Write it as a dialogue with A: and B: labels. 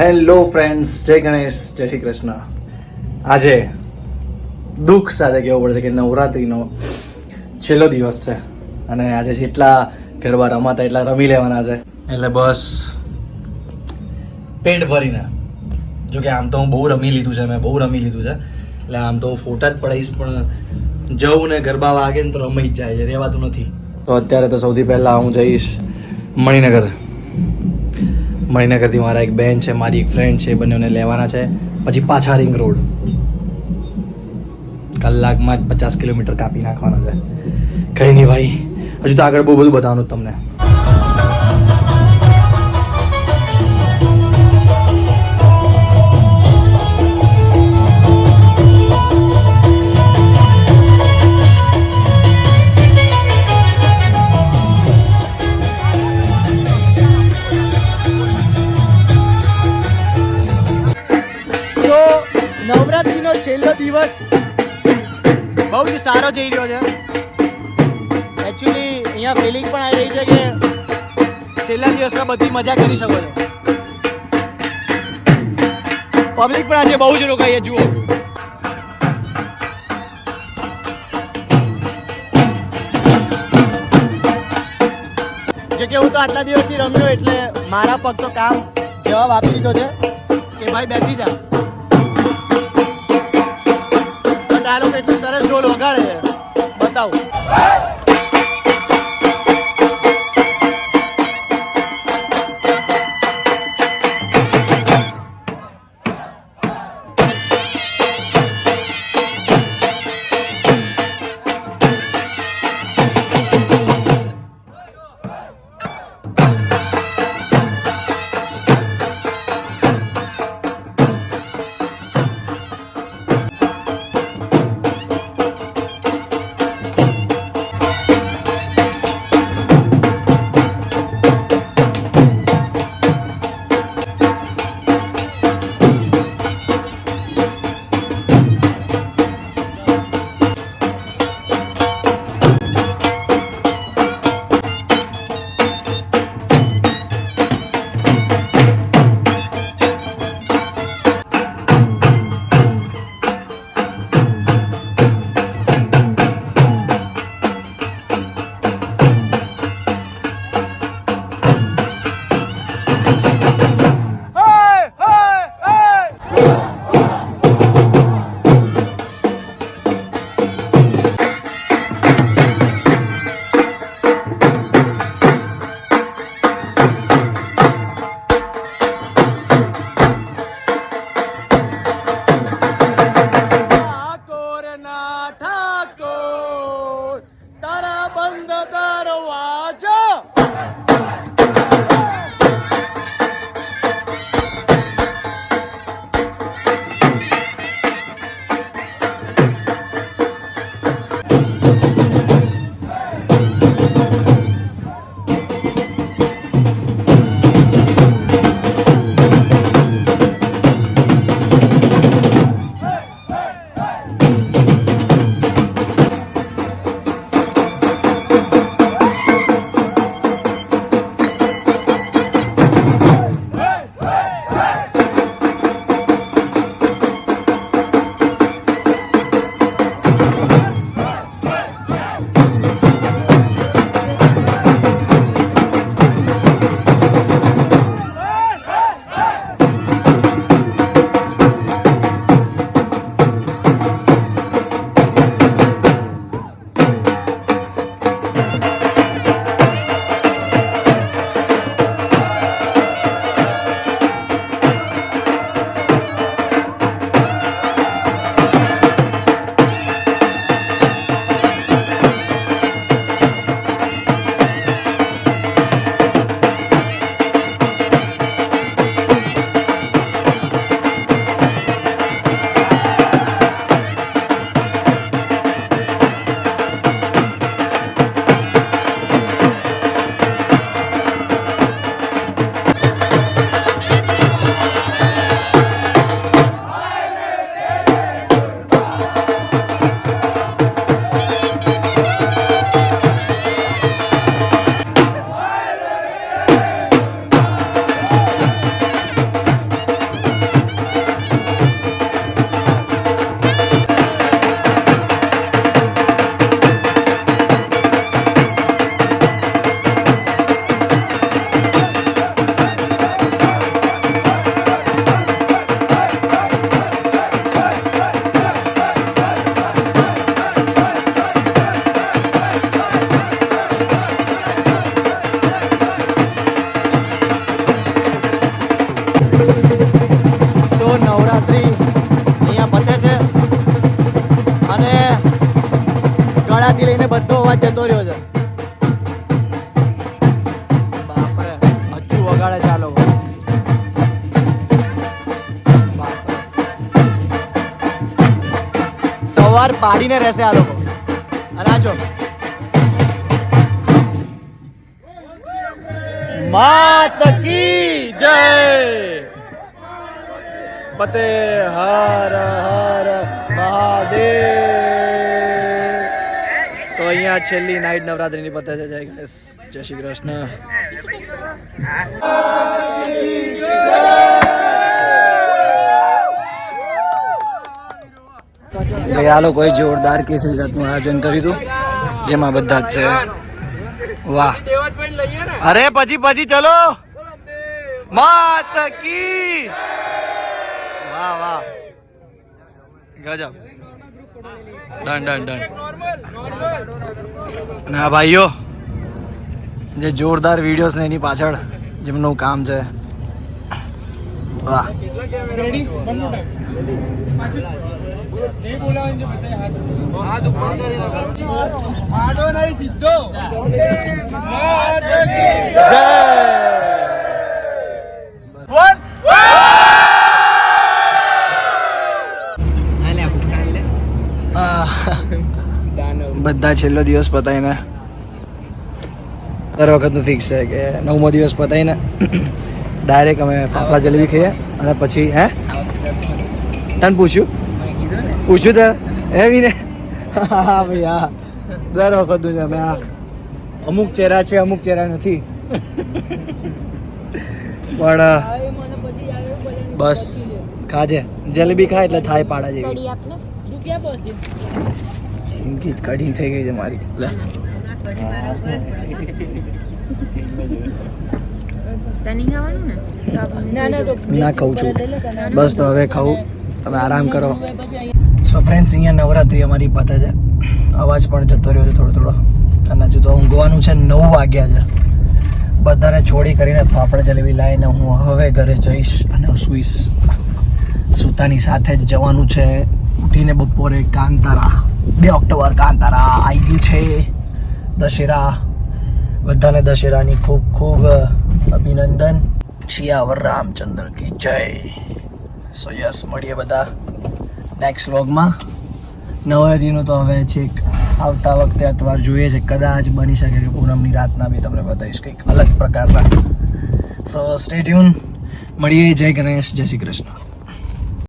A: Hello friends જય ગણેશ. જય શ્રી કૃષ્ણ. આજે દુઃખ સાથે કહેવું પડશે કે નવરાત્રિનો છેલ્લો દિવસ છે અને આજે જેટલા ગરબા રમાતા, એટલા રમી લેવાના છે. એટલે બસ પેટ ભરીને. જો કે આમ તો હું બહુ રમી લીધું છે, મેં બહુ રમી લીધું છે. એટલે આમ તો હું ફોટા જ પડાવીશ પણ જવું ને ગરબા વાગે ને તો રમી જ જાય રહેવાતું નથી. તો અત્યારે તો સૌથી પહેલાં હું જઈશ મણિનગર. મણિનગરથી મારા એક બેન છે, મારી એક ફ્રેન્ડ છે, એ બંનેને લેવાના છે. પછી પાછા રિંગ રોડ કલાકમાં જ પચાસ કિલોમીટર કાપી નાખવાના છે. કંઈ નહીં ભાઈ, હજુ તો આગળ બહુ બધું બતાવવાનું તમને.
B: દિવસ બહુ જ સારો જઈ રહ્યો છે. એકચ્યુઅલી અહીંયા ફિલિંગ પણ આવી રહી છે કે છેલ્લા દિવસમાં બધી મજા કરી શકો છો. પબ્લિક પણ આજે બહુ જ રોકાઈ છે જુઓ. જો કે હું તો આટલા દિવસથી રમ્યો એટલે મારા પગ તો કામ જવાબ આપી દીધો છે કે ભાઈ બેસી જા. આ લોકો સરસ ઢોલ વગાડે. છે બતાવો.
A: બધો અવાજ જતો રહ્યો છે. બાપરે, હજુ વગાડે છે સવાર પાડીને રહેશે આ લોકો. અને આ જો. માત કી જય. પતે હર હર મહાદેવ. અહીંયા છેલ્લી નાઈટ નવરાત્રીની પતે છે જય ગણેશ જય શ્રી કૃષ્ણ. ભાઈ, આ લોકોએ જોરદાર કેસરી રાતનું આયોજન કર્યું હતું, જેમાં બધા જ છે. વાહ. અરે, પછી પછી ચલો. માત કી. વાહ વાહ. ગજબ. ડન ડન ડન ના ભાઈઓ જે જોરદાર વિડીયોઝ ને એની પાછળ જેમનું કામ છે. વાહ. બધા છેલ્લો દિવસ પતાવીને દર વખતનું ફિક્સ છે કે નવમો દિવસ પતાવીને ડાયરેક્ટ અમે ફાફડા જલેબી ખાઈએ અને પછી હે તને પૂછ્યું પૂછ્યું તે એવી ને હા ભાઈ હા દર વખતનું છે અમે આ અમુક ચહેરા છે અમુક ચહેરા નથી પણ અ, બસ ખાજે જલેબી ખાય એટલે થાય પાડા જેવી
C: કઢી
D: જ કઢી થઈ ગઈ છે મારી. ના? ખાઉં છું. બસ તો હવે ખાવું તમે આરામ કરો. સો ફ્રેન્ડ્સ અહીંયા નવરાત્રી અમારી પતે છે. અવાજ પણ જતો રહ્યો છે થોડો થોડો. અને હજુ તો ઊંઘવાનું છે નવ વાગ્યા છે. બધાને છોડી કરીને ફાફડા જલેબી લાવીને હું હવે ઘરે જઈશ અને સૂઈશ. સુતાની સાથે જ જવાનું છે. ઉઠીને બપોરે કાંતારા, બે ઓક્ટોબર કાંતારા આવી ગયું છે. દશેરા, બધાને દશેરાની ખૂબ ખૂબ અભિનંદન. શિયાવર રામચંદ્ર કી જય. સો યસ મળીએ બધા નેક્સ્ટ વ્લોગમાં નવરાત્રીનું તો હવે છેક આવતા વખતે અથવા જોઈએ છે, કદાચ બની શકે કે પૂનમની રાતના બી તમને બતાવીશ કંઈક અલગ પ્રકારના. સો સ્ટે ટ્યુન મળીએ, જય ગણેશ, જય શ્રી કૃષ્ણ.